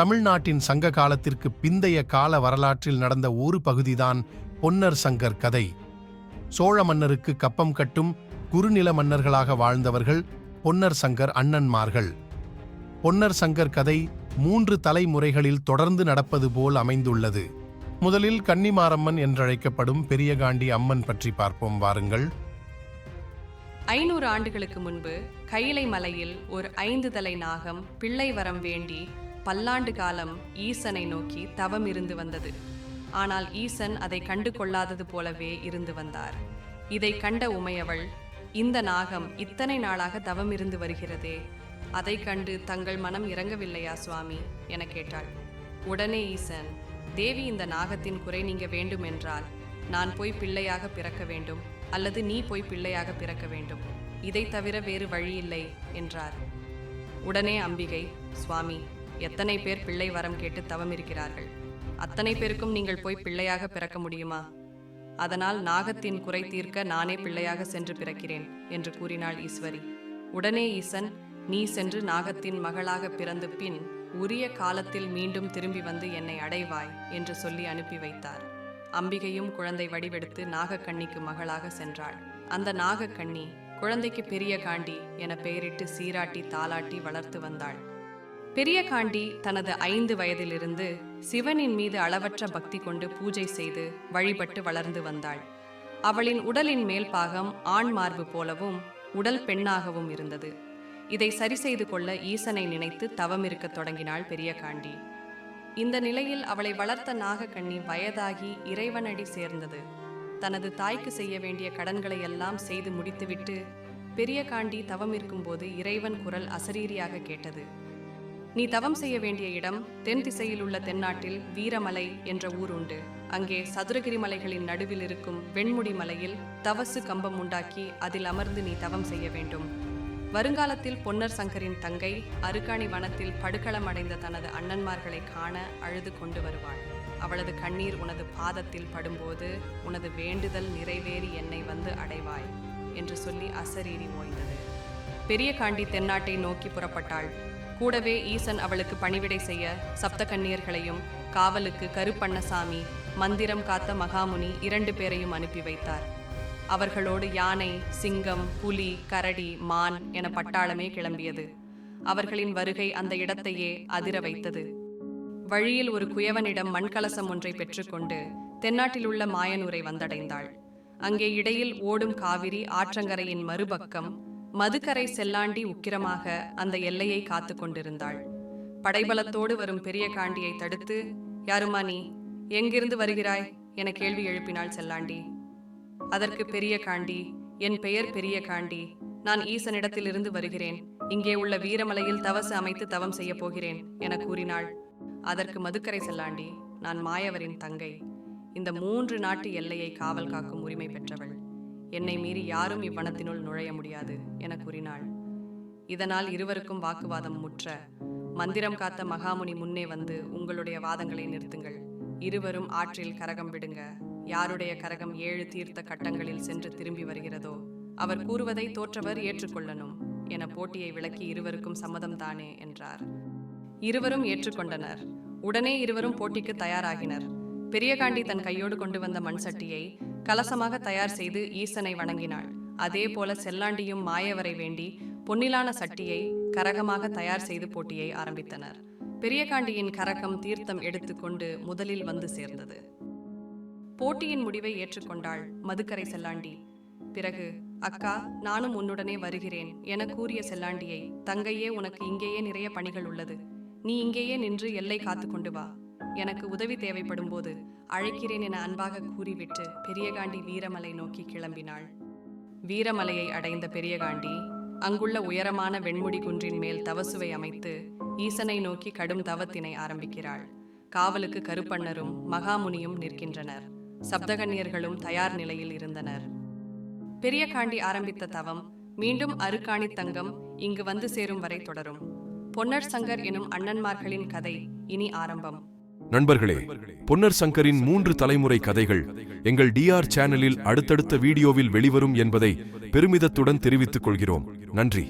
தமிழ்நாட்டின் சங்க காலத்திற்கு பிந்தைய கால வரலாற்றில் நடந்த ஒரு பகுதிதான் பொன்னர் சங்கர் கதை. சோழ மன்னருக்கு கப்பம் கட்டும் குறுநில மன்னர்களாக வாழ்ந்தவர்கள் பொன்னர் சங்கர் அண்ணன்மார்கள். பொன்னர் சங்கர் கதை மூன்று தலைமுறைகளில் தொடர்ந்து நடப்பது போல் அமைந்துள்ளது. முதலில் கன்னிமாரம்மன் என்றழைக்கப்படும் பெரியகாண்டி அம்மன் பற்றி பார்ப்போம் வாருங்கள். ஐநூறு ஆண்டுகளுக்கு முன்பு கைலை மலையில் ஒரு ஐந்து தலை நாகம் பிள்ளை வரம் வேண்டி பல்லாண்டு காலம் ஈசனை நோக்கி தவம் இருந்து வந்தது. ஆனால் ஈசன் அதை கண்டு கொள்ளாதது போலவே இருந்து வந்தார். இதை கண்ட உமையவள் இந்த நாகம் இத்தனை நாளாக தவம் இருந்து வருகிறதே அதை கண்டு தங்கள் மனம் இறங்கவில்லையா சுவாமி? என கேட்டாள். உடனே ஈசன் தேவி இந்த நாகத்தின் குறை நீங்க வேண்டும் என்றால் நான் போய் பிள்ளையாக பிறக்க வேண்டும் அல்லது நீ போய் பிள்ளையாக பிறக்க வேண்டும். இதை தவிர வேறு வழியில்லை என்றார். உடனே அம்பிகை சுவாமி எத்தனை பேர் பிள்ளை வரம் கேட்டு தவம் இருக்கிறார்கள்? அத்தனை பேருக்கும் நீங்கள் போய் பிள்ளையாக பிறக்க முடியுமா? அதனால் நாகத்தின் குறை தீர்க்க நானே பிள்ளையாக சென்று பிறக்கிறேன் என்று கூறினாள் ஈஸ்வரி. உடனே ஈசன் நீ சென்று நாகத்தின் மகளாக பிறந்து பின் உரிய காலத்தில் மீண்டும் திரும்பி வந்து என்னை அடைவாய் என்று சொல்லி அனுப்பி வைத்தார். அம்பிகையும் குழந்தை வடிவெடுத்து நாகக்கண்ணிக்கு மகளாக சென்றாள். அந்த நாகக்கண்ணி குழந்தைக்கு பெரிய காண்டி என பெயரிட்டு சீராட்டி தாலாட்டி வளர்த்து வந்தாள். பெரிய காண்டி தனது ஐந்து வயதிலிருந்து சிவனின் மீது அளவற்ற பக்தி கொண்டு பூஜை செய்து வழிபட்டு வளர்ந்து வந்தாள். அவளின் உடலின் மேல் பாகம் ஆண் மார்பு போலவும் உடல் பெண்ணாகவும் இருந்தது. இதை சரி செய்து கொள்ள ஈசனை நினைத்து தவம் இருக்க தொடங்கினாள் பெரிய காண்டி இந்த நிலையில் அவளை வளர்த்த நாகக்கண்ணி வயதாகி இறைவனடி சேர்ந்தது. தனது தாய்க்கு செய்ய வேண்டிய கடன்களை எல்லாம் செய்து முடித்துவிட்டு பெரிய காண்டி தவம் இருக்கும்போது இறைவன் குரல் அசரீரியாக கேட்டது. நீ தவம் செய்ய வேண்டிய இடம் தென் திசையில் உள்ள தென்னாட்டில் வீரமலை என்ற ஊர் உண்டு அங்கே சதுரகிரி மலைகளின் நடுவில் இருக்கும் வெண்முடி மலையில் தவசு கம்பம் உண்டாக்கி அதில் அமர்ந்து நீ தவம் செய்ய வேண்டும். வருங்காலத்தில் பொன்னர் சங்கரின் தங்கை அருகாணி வனத்தில் படுகளம் அடைந்த தனது அண்ணன்மார்களை காண அழுது கொண்டு வருவாள். அவளது கண்ணீர் உனது பாதத்தில் படும்போது உனது வேண்டுதல் நிறைவேறி என்னை வந்து அடைவாய் என்று சொல்லி அசரீரி ஓய்ந்தது பெரிய காண்டி தென்னாட்டை நோக்கி புறப்பட்டாள். கூடவே ஈசன் அவளுக்கு பணிவிடை செய்ய சப்த கன்னியர்களையும் காவலுக்கு கருப்பண்ணசாமி மந்திரம் காத்த மகாமுனி இரண்டு பேரையும் அனுப்பி வைத்தார். அவர்களோடு யானை சிங்கம் புலி கரடி மான் என பட்டாளமே கிளம்பியது. அவர்களின் வருகை அந்த இடத்தையே அதிர வைத்தது. வழியில் ஒரு குயவனிடம் மண்கலசம் ஒன்றை பெற்றுக்கொண்டு தென்னாட்டில் உள்ள மாயனூரை வந்தடைந்தாள். அங்கே இடையில் ஓடும் காவிரி ஆற்றங்கரையின் மறுபக்கம் மதுக்கரை செல்லாண்டி உக்கிரமாக அந்த எல்லையை காத்து கொண்டிருந்தாள் படைபலத்தோடு வரும் பெரிய காண்டியை தடுத்து யாருமா நீ? எங்கிருந்து வருகிறாய்? என கேள்வி எழுப்பினாள் செல்லாண்டி. அதற்கு பெரிய காண்டி என் பெயர் பெரிய காண்டி. நான் ஈசனிடத்திலிருந்து வருகிறேன். இங்கே உள்ள வீரமலையில் தவசு அமைத்து தவம் செய்ய போகிறேன் என கூறினாள். அதற்கு மதுக்கரை செல்லாண்டி நான் மாயவரின் தங்கை. இந்த மூன்று நாட்டு எல்லையை காவல் காக்கும் உரிமை பெற்றவள். என்னை மீறி யாரும் இவ்வனத்தினுள் நுழைய முடியாது என கூறினாள். இதனால் இருவருக்கும் வாக்குவாதம் முற்ற மந்திரம் காத்த மகாமுனி முன்னே வந்து உங்களுடைய வாதங்களை நிறுத்துங்கள். இருவரும் ஆற்றில் கரகம் விடுங்க. யாருடைய கரகம் ஏழு தீர்த்த கட்டங்களில் சென்று திரும்பி வருகிறதோ அவர் கூறுவதை தோற்றவர் ஏற்றுக்கொள்ளணும் என போட்டியை விளக்கி இருவருக்கும் சம்மதம் தானே என்றார். இருவரும் ஏற்றுக்கொண்டனர். உடனே இருவரும் போட்டிக்கு தயாராகினர். பெரியகாண்டி தன் கையோடு கொண்டு வந்த மண் சட்டியை கலசமாக தயார் செய்து ஈசனை வணங்கினாள். அதே போல செல்லாண்டியும் மாயவரை வேண்டி பொன்னிலான சட்டியை கரகமாக தயார் செய்து போட்டியை ஆரம்பித்தனர். பெரியகாண்டியின் கரகம் தீர்த்தம் எடுத்துக்கொண்டு முதலில் வந்து சேர்ந்தது. போட்டியின் முடிவை ஏற்றுக்கொண்டாள் மதுக்கரை செல்லாண்டி. பிறகு அக்கா நானும் உன்னுடனே வருகிறேன் என கூறிய செல்லாண்டியை தங்கையே உனக்கு இங்கேயே நிறைய பணிகள் உள்ளது. நீ இங்கேயே நின்று எல்லை காத்து கொண்டு வா. எனக்கு உதவி தேவைப்படும் போது அழைக்கிறேன் என அன்பாக கூறிவிட்டு பெரியகாண்டி வீரமலை நோக்கி கிளம்பினாள். வீரமலையை அடைந்த பெரியகாண்டி அங்குள்ள உயரமான வெண்முடி குன்றின் மேல் தவசுவை அமைத்து ஈசனை நோக்கி கடும் தவத்தினை ஆரம்பிக்கிறாள். காவலுக்கு கருப்பண்ணரும் மகாமுனியும் நிற்கின்றனர். சப்தகன்னியர்களும் தயார் நிலையில் இருந்தனர். பெரிய காண்டி ஆரம்பித்த தவம் மீண்டும் அருக்காணி தங்கம் இங்கு வந்து சேரும் வரை தொடரும். பொன்னர் சங்கர் எனும் அண்ணன்மார்களின் கதை இனி ஆரம்பம். நண்பர்களே பொன்னர் சங்கரின் மூன்று தலைமுறை கதைகள் எங்கள் டிஆர் சேனலில் அடுத்தடுத்த வீடியோவில் வெளிவரும் என்பதை பெருமிதத்துடன் தெரிவித்துக் கொள்கிறோம். நன்றி.